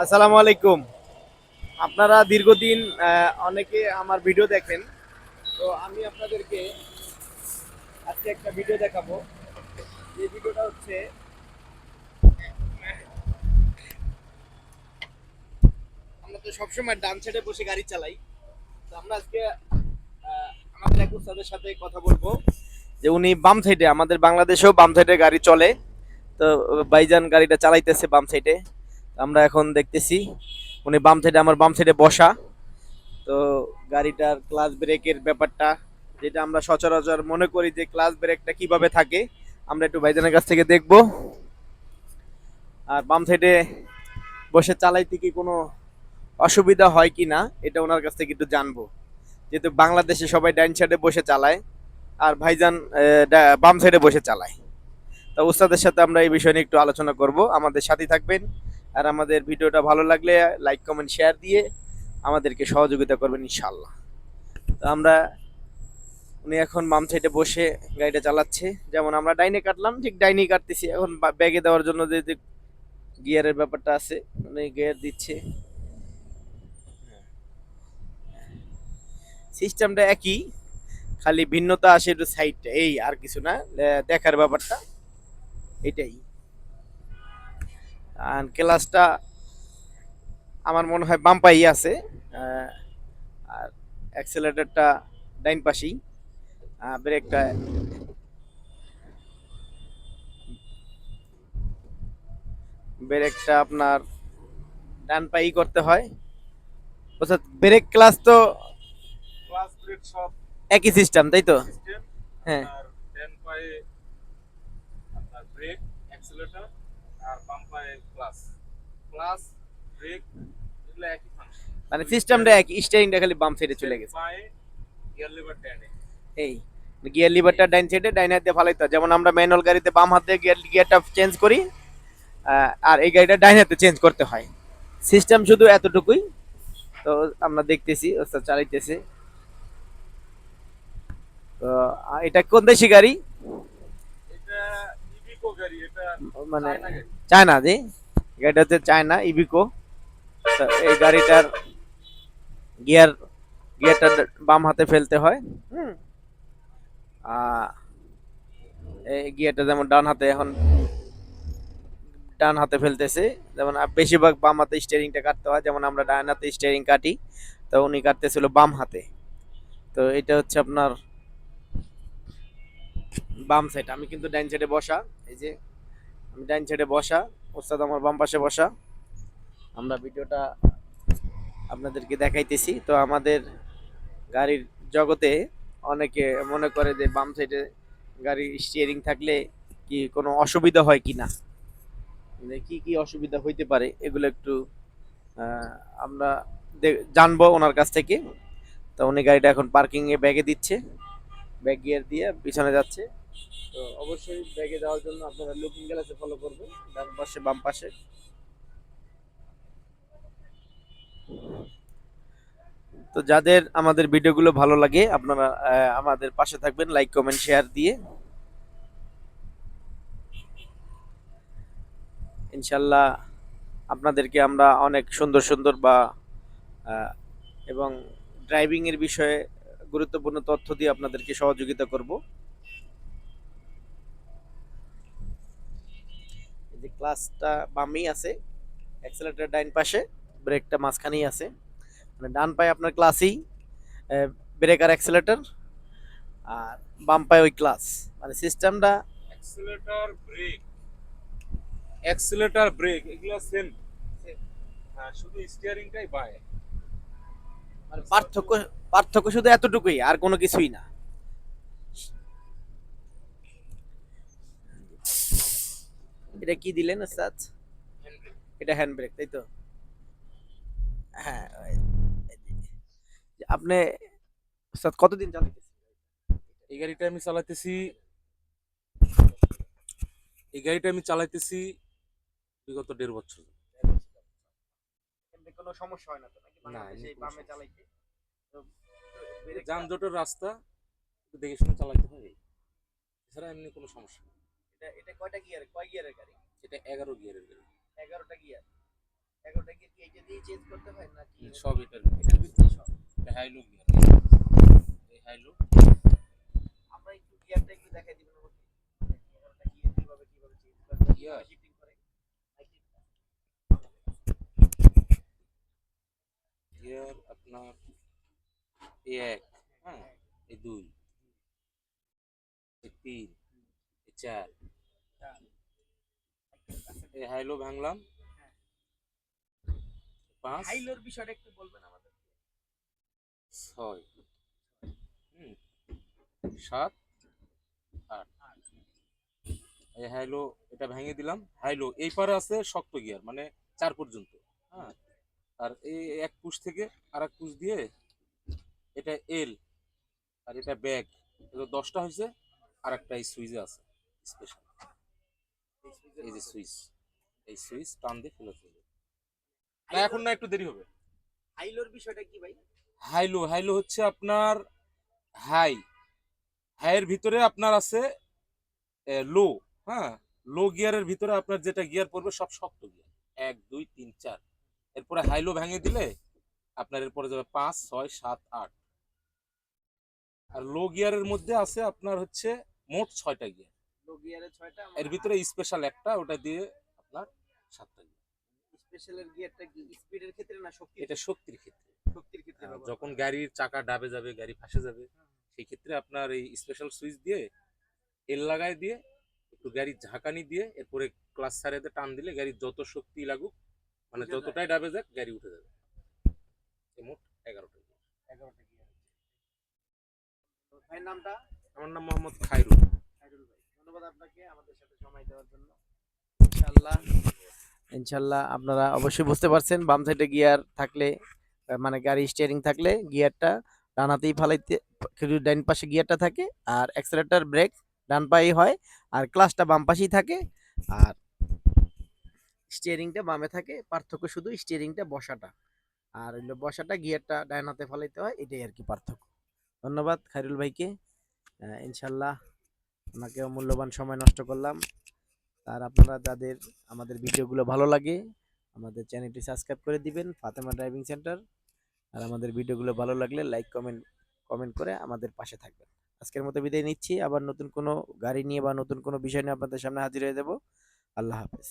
আসসালামু আলাইকুম। আপনারা দীর্ঘদিন অনেকে আমার ভিডিও দেখেন। তো আমি আপনাদেরকে আজকে একটা ভিডিও দেখাবো। যে ভিডিওটা হচ্ছে আমরা তো সবসময় ডান সাইডে বসে গাড়ি চালাই। তো আমরা আজকে আমাদের এক উস্তাদের সাথে কথা বলব। যে উনি বাম সাইডে আমাদের বাংলাদেশেও বাম সাইডে গাড়ি চলে। তো বাইজান গাড়িটা চালাইতেছে বাম সাইডে আমরা এখন দেখতেছি উনি বাম সাইডে আমার বাম সাইডে বসা। তো গাড়িটার ক্লাস ব্রেকের ব্যাপারটা, যেটা আমরা সচরাচর মনে করি যে ক্লাস ব্রেকটা কীভাবে থাকে, আমরা একটু ভাইজানের কাছ থেকে দেখব। আর বাম সাইডে বসে চালাইতে কি কোনো অসুবিধা হয় কি না, এটা ওনার কাছ থেকে একটু জানব। যেহেতু বাংলাদেশে সবাই ডাইন সাইডে বসে চালায়, আর ভাইজান বাম সাইডে বসে চালায়। তো উস্তাদের সাথে আমরা এই বিষয় নিয়ে একটু আলোচনা করব। আমাদের সাথে থাকবেন আর আমাদের ভিডিওটা ভালো লাগলে লাইক কমেন্ট শেয়ার দিয়ে আমাদেরকে সহযোগিতা করবেন ইনশাল্লাহ তো আমরা, উনি এখন বাম সাইডে বসে গাড়িটা চালাচ্ছে। যেমন আমরা ডাইনে কাটলাম, ঠিক ডাইনেই কাটতেছি। এখন ব্যাগে দেওয়ার জন্য যে যে গিয়ারের ব্যাপারটা আছে, উনি গিয়ার দিচ্ছে। সিস্টেমটা একই, খালি ভিন্নতা আসে একটু সাইডটা এই আর কিছু না দেখার ব্যাপারটা, এটাই। আর ক্লাসটা আমার মনে হয় বাম পাই আছে। আর অ্যাক্সেলেটারটা ডাইন পাশেই। ব্রেকটা ব্রেকটা আপনার ডান পাই করতে হয়। অর্থাৎ ব্রেক ক্লাস তো ক্লাস ব্রেক সব একই সিস্টেম তাই তো? হ্যাঁ। আর ডান পায়ে আপনার ব্রেক আর বাম পায়ে ক্লাস ক্লাস ব্রেক এগুলো একই ফাংশন মানে সিস্টেমটা একই স্টিয়ারিংটা খালি বাম সাইডে চলে গেছে। পায়ে গিয়ার লিভার ডানে এই গিয়ার লিভারটা ডাইন সাইডে ডাইন হাত দিয়ে ফালাইতে যেমন আমরা ম্যানুয়াল গাড়িতে বাম হাত দিয়ে গিয়ার গিয়ারটা চেঞ্জ করি আর এই গাড়িটা ডাইন হাতে চেঞ্জ করতে হয়। সিস্টেম শুধু এতটুকুই। তো আমরা দেখতেছি ওস্তাদ চালাইতেছে। তো এটা কোন দেশি গাড়ি এটা ইভিকো গাড়ি এটা মানে চায়না জি। গাড়িটা হচ্ছে চায়না ইভিকো এই গাড়িটার গিয়ার, গিয়ারটা বাম হাতে ফেলতে হয়, হুম। এই গিয়ারটা যেমন ডান হাতে এখন ডান হাতে ফেলতেছে, যেমন বেশিরভাগ বাম হাতে স্টিয়ারিংটা কাটতে হয়, যেমন আমরা ডান হাতে স্টিয়ারিং কাটি, তো উনি কাটতেছিল বাম হাতে। তো এটা হচ্ছে আপনার বাম সাইড আমি কিন্তু ডাইন সাইডে বসা, এই যে আমি ডাইন সাইডে বসা, ওস্তাদ আমার বাম পাশে বসা। আমরা ভিডিওটা আপনাদেরকে দেখাইতেছি। তো আমাদের গাড়ির জগতে অনেকে মনে করে যে বাম সাইডে গাড়ির স্টিয়ারিং থাকলে কি কোনো অসুবিধা হয় কি না? মানে কি কি অসুবিধা হইতে পারে, এগুলো একটু আমরা জানব ওনার কাছ থেকে। তো উনি গাড়িটা এখন পার্কিংয়ে ব্যাগে দিচ্ছে। ব্যাগ গিয়ার দিয়ে পিছনে যাচ্ছে। তো অবশ্যই ব্যাগে যাওয়ার জন্য আপনারা লুকিং গ্লাসে ফলো করবেন, ডান পাশে, বাম পাশে। তো যাদের আমাদের ভিডিওগুলো ভালো লাগে, আপনারা আমাদের পাশে থাকবেন লাইক কমেন্ট শেয়ার দিয়ে। ইনশাল্লাহ আপনাদেরকে আমরা অনেক সুন্দর সুন্দর বা এবং ড্রাইভিং এর বিষয়ে গুরুত্বপূর্ণ তথ্য দিয়ে আপনাদেরকে সহযোগিতা করব। যে ক্লাসটা বামেই আছে অ্যাক্সেলেটর ডাইন পাশে ব্রেকটা মাঝখানেই আছে। মানে ডান পায়ে আপনার ক্লাসই ব্রেক আর অ্যাক্সেলেটর আর বাম পায়ে ওই ক্লাস মানে সিস্টেমটা অ্যাক্সিলারেটর ব্রেক অ্যাক্সিলারেটর ব্রেক এগুলো সেম হ্যাঁ শুধু স্টিয়ারিংটাই বায়ে। মানে পার্থক্য পার্থক্য শুধু এতটুকুই আর কোনো কিছুই না। এটা কি দিলেন স্যার এটা হ্যান্ড ব্রেক তাই তো? হ্যাঁ আপনি স্যার কতদিন চালাইতেছেন? এই গাড়িটা আমি চালাইতেছি এই গাড়িটা আমি চালাইতেছি বিগত দেড় বছর। এমনি কোনো সমস্যা হয় না তো নাকি? বাংলাদেশে বামে চালাইতে? যানজটের রাস্তা দেখে শুনে চালাইতে হয়। এছাড়া এমনি কোনো সমস্যা নেই। এটা এটা কয়টা গিয়ার কয় গিয়ারের গাড়ি? এটা এগারো গিয়ারের গাড়ি। এগারোটা গিয়ার এগারোটা গিয়ার এটা দিয়ে চেঞ্জ করতে হয় নাকি সব এটার এটার ভিতরে সব? হাইলো গিয়ার এই হাইলো আমরা একটু গিয়ারটা একটু দেখাই দিবেন আমাকে গিয়ারটা কি কীভাবে কীভাবে চেঞ্জ করতে হয় Gear? শিফটিং করে? গিয়ার আপনার এ এক হ্যাঁ? এই দুই এই তিন এই চার। এই হাইলো ভাঙলাম। পাঁচ। হাইলোর বিষয়টা একটু বলবেন আমাদের। ছয়। সাত। আট। এই হাইলো এটা ভেঙে দিলাম। হাইলো এই পারে আছে শক্ত গিয়ার মানে চার পর্যন্ত। হ্যাঁ। আর এই এক পুশ থেকে আর এক পুশ দিয়ে এটা এল আর এটা ব্যাগ। এটা দশটা হয়েছে আর একটা এই সুইচে আছে স্পেশাল এই যে সুইচ এই সুইচ টান দিয়ে ফেলে ফেলে না এখন না একটু দেরি হবে। হাইলোর বিষয়টা কি ভাই? হাইলো হাইলো হচ্ছে আপনার হাই। হাইয়ের ভিতরে আপনার আছে লো হ্যাঁ? লো গিয়ারের ভিতরে আপনার যেটা গিয়ার পড়বে সব শক্ত গিয়ার। এক দুই তিন চার। এরপরে হাইলো ভেঙে দিলে আপনার এরপরে যাবে পাঁচ ছয় সাত আট। আর লো গিয়ারের মধ্যে আছে আপনার হচ্ছে মোট ছয়টা গিয়ার। ছয়টা এর ভিতরে স্পেশাল একটা ওটা দিয়ে আপনার সাতটা গিয়ার স্পেশালের গিয়ারটা কি স্পিডের ক্ষেত্রে না শক্তি এটা শক্তির ক্ষেত্রে। শক্তির ক্ষেত্রে হ্যাঁ, যখন গাড়ির চাকা ডাবে যাবে গাড়ি ফাঁসে যাবে সেই ক্ষেত্রে আপনার এই স্পেশাল সুইচ দিয়ে এল লাগাই দিয়ে একটু গাড়ির ঝাঁকানি দিয়ে এরপরে ক্লাস সারেতে টান দিলে গাড়ির যত শক্তি লাগুক মানে যতটাই ডাবে যাক গাড়ি উঠে যাবে। মোট এগারোটা এগারোটা গিয়ার তো ভাইয়ের নামটা? আমার নাম মোহাম্মদ খাইরুল খাইরুল ভাই। ধন্যবাদ আপনাকে আমাদের সাথে সময় দেওয়ার জন্য। ইনশাআল্লাহ ইনশাআল্লাহ আপনারা অবশ্যই বুঝতে পারছেন, বাম সাইডে গিয়ার থাকলে মানে গাড়ি স্টিয়ারিং থাকলে গিয়ারটা ডান হাতেই ফালাইতে ডান পাশে গিয়ারটা থাকে আর অ্যাক্সেলেটর ব্রেক ডান পাশেই হয় আর ক্লাসটা বাম পাশেই থাকে আর স্টিয়ারিংটা বামে থাকে। পার্থক্য শুধু স্টিয়ারিংটা বসাটা আর হইল বসাটা গিয়ারটা ডান হাতে ফালাইতে হয়, এটাই আর কি পার্থক্য। ধন্যবাদ খাইরুল ভাইকে ইনশাল্লাহ ওনাকেও মূল্যবান সময় নষ্ট করলাম। আর আপনারা যাদের আমাদের ভিডিওগুলো ভালো লাগে, আমাদের চ্যানেলটি সাবস্ক্রাইব করে দিবেন, ফাতেমা ড্রাইভিং সেন্টার। আর আমাদের ভিডিওগুলো ভালো লাগলে লাইক, কমেন্ট কমেন্ট করে আমাদের পাশে থাকবেন। আজকের মতো বিদায় নিচ্ছি। আবার নতুন কোনো গাড়ি নিয়ে বা নতুন কোনো বিষয় নিয়ে আপনাদের সামনে হাজির হয়ে যাব। আল্লাহ হাফেজ।